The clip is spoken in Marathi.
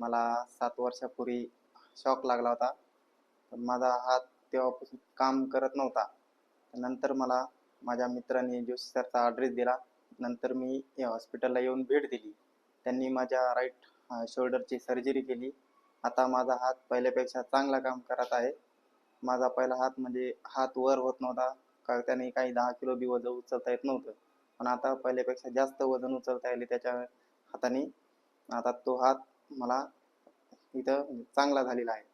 मला सात वर्षापूर्वी शॉक लागला होता. पण माझा हात तेव्हापासून काम करत नव्हता. नंतर मला माझ्या मित्राने जोशी सरचा ॲड्रेस दिला. नंतर मी या हॉस्पिटलला येऊन भेट दिली. त्यांनी माझ्या राईट शोल्डरची सर्जरी केली. आता माझा हात पहिल्यापेक्षा चांगला काम करत आहे. माझा पहिला हात म्हणजे हात वर होत नव्हता. का त्याने काही दहा किलो बी वजन उचलता येत नव्हतं. पण आता पहिल्यापेक्षा जास्त वजन उचलता येईल त्याच्या हाताने. आता तो हात मला इथं चांगला झालेला आहे.